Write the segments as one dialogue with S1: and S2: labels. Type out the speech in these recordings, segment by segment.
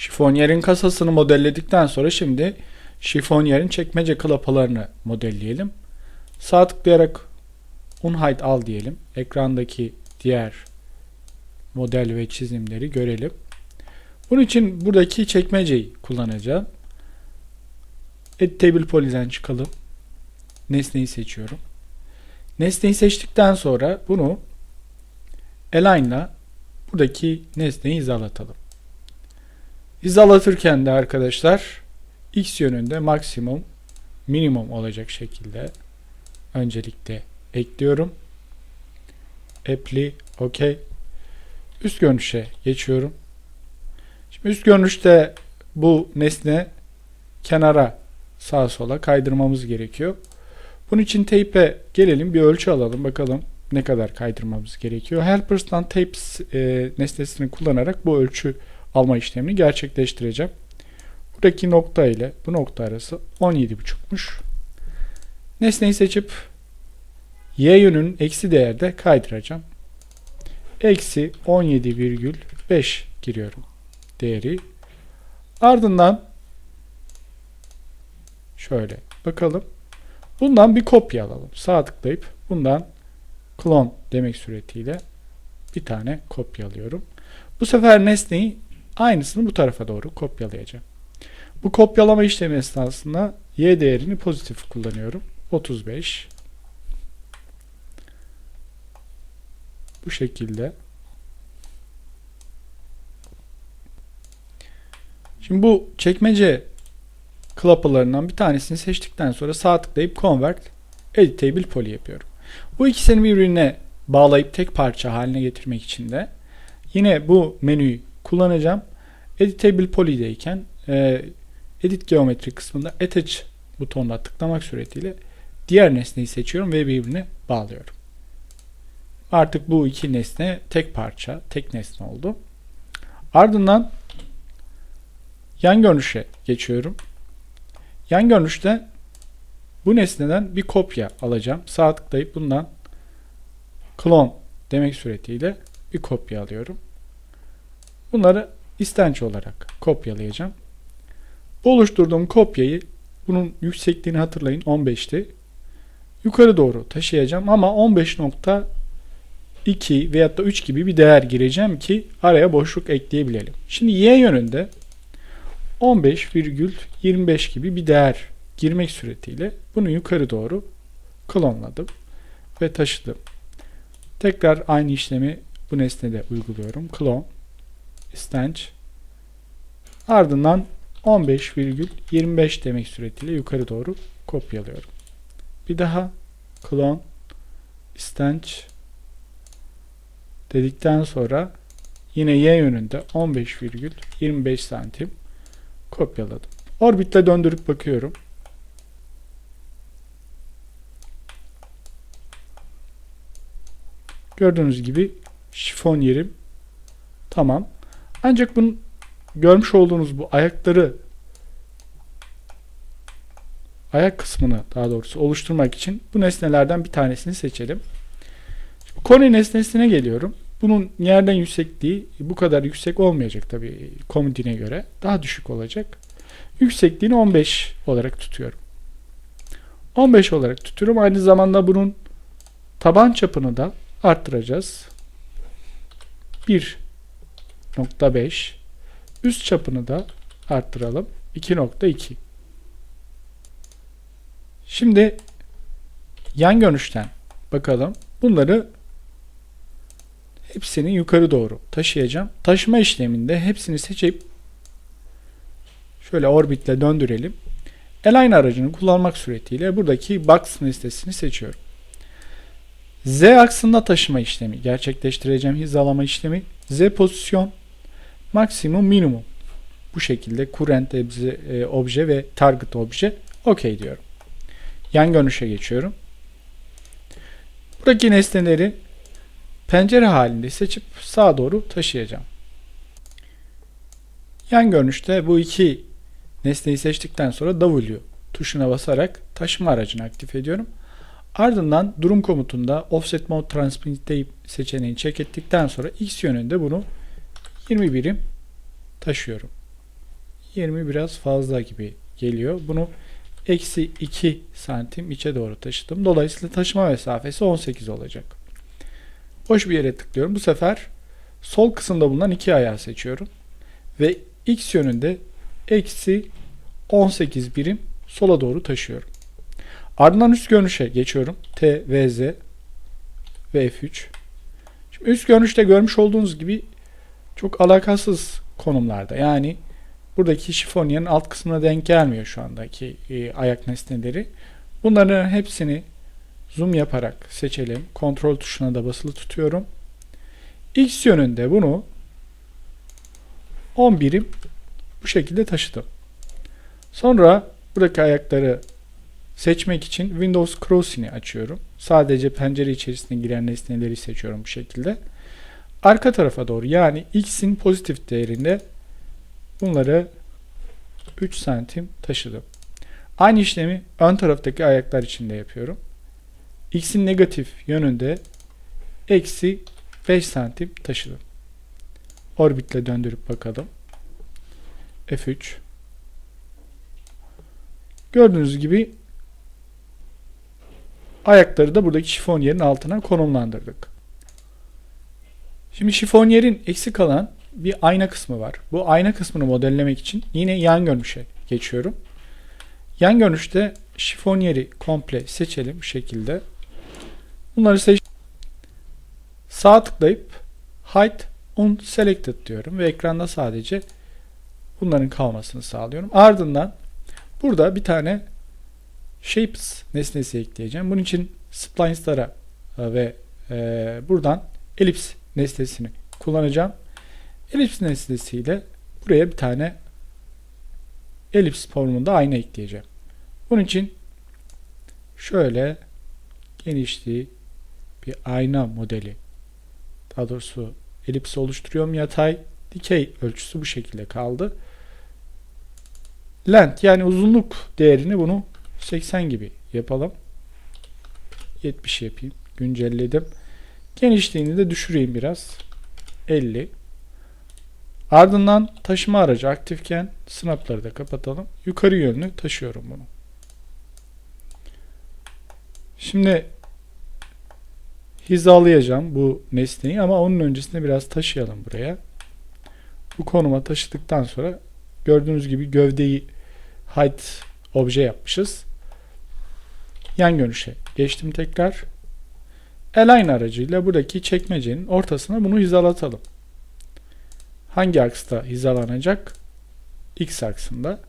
S1: Şifonyerin kasasını modelledikten sonra şimdi şifonyerin çekmece klapalarını modelleyelim. Sağ tıklayarak Unhide al diyelim. Ekrandaki diğer model ve çizimleri görelim. Bunun için buradaki çekmeceyi kullanacağım. Edit Table Poly'den çıkalım. Nesneyi seçiyorum. Nesneyi seçtikten sonra bunu Align'la buradaki nesneyi hizalatalım. Hizalatırken de arkadaşlar x yönünde maksimum minimum olacak şekilde öncelikle ekliyorum. Apply OK. Üst görünüşe geçiyorum. Şimdi üst görünüşte bu nesne kenara sağa sola kaydırmamız gerekiyor. Bunun için tape'e gelelim bir ölçü alalım bakalım ne kadar kaydırmamız gerekiyor. Helpers'tan tape e, nesnesini kullanarak bu ölçü alma işlemini gerçekleştireceğim. Buradaki nokta ile bu nokta arası 17.5'muş. Nesneyi seçip y yönünün eksi değerde kaydıracağım. Eksi 17,5 giriyorum değeri. Ardından şöyle bakalım. Bundan bir kopya alalım. Sağ tıklayıp bundan clone demek suretiyle bir tane kopya alıyorum. Bu sefer nesneyi aynısını bu tarafa doğru kopyalayacağım. Bu kopyalama işlemi esnasında y değerini pozitif kullanıyorum. 35 bu şekilde Şimdi bu çekmece klapılarından bir tanesini seçtikten sonra sağ tıklayıp Convert Editable Poly yapıyorum. Bu ikisini birbirine bağlayıp tek parça haline getirmek için de yine bu menüyü kullanacağım. Editable Poly'deyken e, Edit Geometri kısmında Attach butonuna tıklamak suretiyle diğer nesneyi seçiyorum ve birbirine bağlıyorum. Artık bu iki nesne tek parça, tek nesne oldu. Ardından yan görünüşe geçiyorum. Yan görünüşte bu nesneden bir kopya alacağım. Sağ tıklayıp bundan clone demek suretiyle bir kopya alıyorum. Bunları istenç olarak kopyalayacağım. Oluşturduğum kopyayı bunun yüksekliğini hatırlayın 15'ti. Yukarı doğru taşıyacağım ama 15.2 veyahut da 3 gibi bir değer gireceğim ki araya boşluk ekleyebilelim. Şimdi y yönünde 15,25 gibi bir değer girmek suretiyle bunu yukarı doğru klonladım ve taşıdım. Tekrar aynı işlemi bu nesnede uyguluyorum. Clone, istenç. Ardından 15,25 demek suretiyle yukarı doğru kopyalıyorum. Bir daha clone, istenç dedikten sonra yine y yönünde 15,25 santim kopyaladım. Orbitle döndürüp bakıyorum. Gördüğünüz gibi şifon yerim tamam. Ancak bunun görmüş olduğunuz bu ayakları ayak kısmını daha doğrusu oluşturmak için bu nesnelerden bir tanesini seçelim. Kone nesnesine geliyorum. Bunun yerden yüksekliği bu kadar yüksek olmayacak tabi komodine göre. Daha düşük olacak. Yüksekliğini 15 olarak tutuyorum. 15 olarak tutuyorum. Aynı zamanda bunun taban çapını da arttıracağız. 1.5 Üst çapını da arttıralım. 2.2 Şimdi yan görünüşten bakalım. Bunları hepsini yukarı doğru taşıyacağım. Taşıma işleminde hepsini seçip şöyle orbitle döndürelim. Align aracını kullanmak suretiyle buradaki box listesini seçiyorum. Z aksında taşıma işlemi gerçekleştireceğim hizalama işlemi. Z pozisyon maksimum minimum. Bu şekilde current e, obje ve target obje OK diyorum. Yan görünüşe geçiyorum. Buradaki nesneleri pencere halinde seçip sağa doğru taşıyacağım. Yan görünüşte bu iki nesneyi seçtikten sonra W tuşuna basarak taşıma aracını aktif ediyorum. Ardından durum komutunda offset mode transmit seçeneğini check ettikten sonra x yönünde bunu 20 birim taşıyorum. 20 biraz fazla gibi geliyor. Bunu eksi 2 santim içe doğru taşıdım. Dolayısıyla taşıma mesafesi 18 olacak. Boş bir yere tıklıyorum. Bu sefer sol kısımda bulunan iki ayağı seçiyorum. Ve x yönünde eksi 18 birim sola doğru taşıyorum. Ardından üst görünüşe geçiyorum. T, V, Z ve F3. Şimdi üst görünüşte görmüş olduğunuz gibi çok alakasız konumlarda. Yani buradaki şifonyerin alt kısmına denk gelmiyor şu andaki e, ayak nesneleri. Bunların hepsini zoom yaparak seçelim. Kontrol tuşuna da basılı tutuyorum. X yönünde bunu 10 birim bu şekilde taşıdım. Sonra buradaki ayakları seçmek için Windows Crossing'i açıyorum. Sadece pencere içerisine giren nesneleri seçiyorum bu şekilde. Arka tarafa doğru yani x'in pozitif değerinde bunları 3 santim taşıdım. Aynı işlemi ön taraftaki ayaklar için de yapıyorum. x'in negatif yönünde eksi 5 santim taşıdım. Orbitle döndürüp bakalım. F3 Gördüğünüz gibi ayakları da buradaki şifonyerin altına konumlandırdık. Şimdi şifonyerin eksik kalan bir ayna kısmı var. Bu ayna kısmını modellemek için yine yan görünüşe geçiyorum. Yan görünüşte şifonyeri komple seçelim bu şekilde. Bunları seç Sağ tıklayıp Hide Unselected diyorum ve ekranda sadece bunların kalmasını sağlıyorum. Ardından burada bir tane Shapes nesnesi ekleyeceğim. Bunun için splines'lara e, ve e, buradan elips nesnesini kullanacağım. Elips nesnesiyle buraya bir tane elips formunda ayna ekleyeceğim. Bunun için şöyle genişliği bir ayna modeli daha doğrusu elips oluşturuyorum. Yatay dikey ölçüsü bu şekilde kaldı. Length yani uzunluk değerini bunu 80 gibi yapalım. 70 yapayım. Güncelledim. Genişliğini de düşüreyim biraz. 50. Ardından taşıma aracı aktifken snapları da kapatalım. Yukarı yönlü taşıyorum bunu. Şimdi hizalayacağım bu nesneyi ama onun öncesinde biraz taşıyalım buraya. Bu konuma taşıdıktan sonra gördüğünüz gibi gövdeyi height obje yapmışız. Yan görünüşe geçtim tekrar. Align aracıyla buradaki çekmecenin ortasına bunu hizalatalım. Hangi aksta hizalanacak? X aksında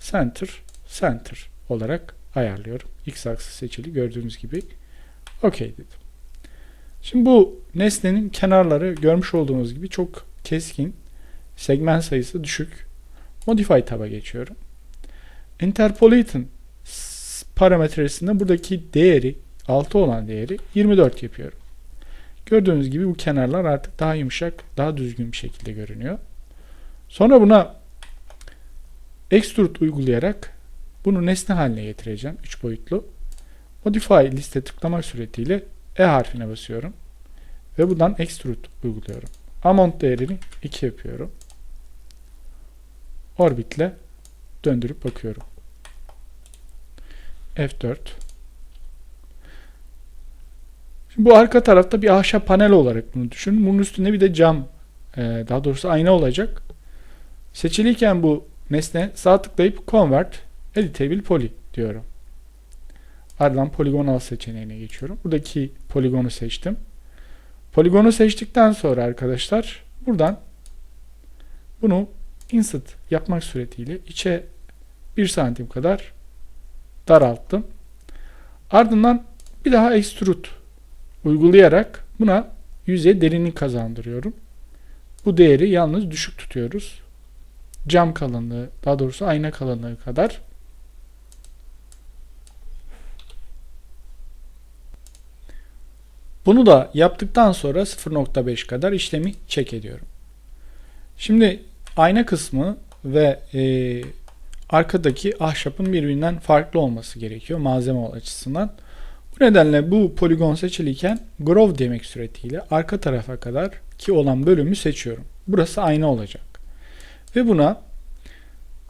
S1: center, center olarak ayarlıyorum. X aksı seçili gördüğünüz gibi. OK dedim. Şimdi bu nesnenin kenarları görmüş olduğunuz gibi çok keskin. Segment sayısı düşük. Modify taba geçiyorum. Interpolate'ın parametresinde buradaki değeri 6 olan değeri 24 yapıyorum. Gördüğünüz gibi bu kenarlar artık daha yumuşak, daha düzgün bir şekilde görünüyor. Sonra buna extrude uygulayarak bunu nesne haline getireceğim. 3 boyutlu. Modify liste tıklamak suretiyle E harfine basıyorum. Ve buradan extrude uyguluyorum. Amount değerini 2 yapıyorum. Orbitle döndürüp bakıyorum. F4 Şimdi bu arka tarafta bir ahşap panel olarak bunu düşünün. Bunun üstünde bir de cam e, daha doğrusu ayna olacak. Seçiliyken bu nesne sağ tıklayıp Convert Editable Poly diyorum. Ardından poligonal seçeneğine geçiyorum. Buradaki poligonu seçtim. Poligonu seçtikten sonra arkadaşlar buradan bunu insert yapmak suretiyle içe 1 santim kadar daralttım. Ardından bir daha extrude uygulayarak buna yüzeye derinlik kazandırıyorum. Bu değeri yalnız düşük tutuyoruz. Cam kalınlığı, daha doğrusu ayna kalınlığı kadar. Bunu da yaptıktan sonra 0.5 kadar işlemi çek ediyorum. Şimdi ayna kısmı ve e, arkadaki ahşapın birbirinden farklı olması gerekiyor malzeme açısından. Bu nedenle bu poligon seçiliyken grow demek suretiyle arka tarafa kadar ki olan bölümü seçiyorum. Burası ayna olacak. Ve buna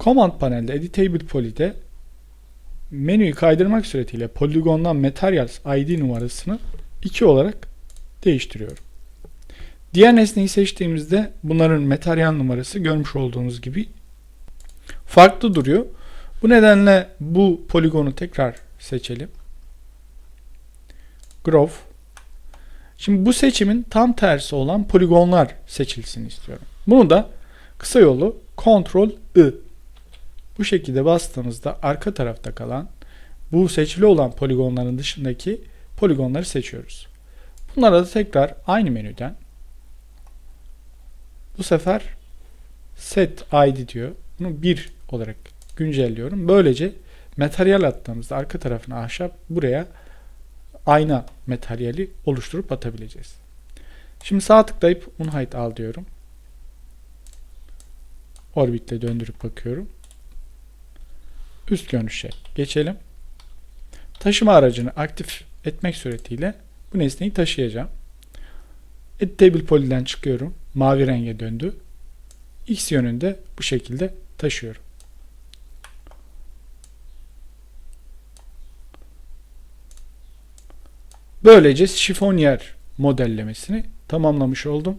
S1: Command panelde Editable Poly'de menüyü kaydırmak suretiyle poligondan Materials ID numarasını 2 olarak değiştiriyorum. Diğer nesneyi seçtiğimizde bunların materyal numarası görmüş olduğunuz gibi farklı duruyor. Bu nedenle bu poligonu tekrar seçelim. Growth. Şimdi bu seçimin tam tersi olan poligonlar seçilsin istiyorum. Bunu da kısa yolu Ctrl I. Bu şekilde bastığımızda arka tarafta kalan bu seçili olan poligonların dışındaki poligonları seçiyoruz. Bunlara da tekrar aynı menüden bu sefer set id diyor. Bunu 1 olarak güncelliyorum. Böylece materyal attığımızda arka tarafına ahşap buraya ayna materyali oluşturup atabileceğiz. Şimdi sağ tıklayıp unhide al diyorum. Orbitle döndürüp bakıyorum. Üst görünüşe geçelim. Taşıma aracını aktif etmek suretiyle bu nesneyi taşıyacağım. Editable Poly'den çıkıyorum. Mavi renge döndü. X yönünde bu şekilde taşıyorum. Böylece şifonyer modellemesini tamamlamış oldum.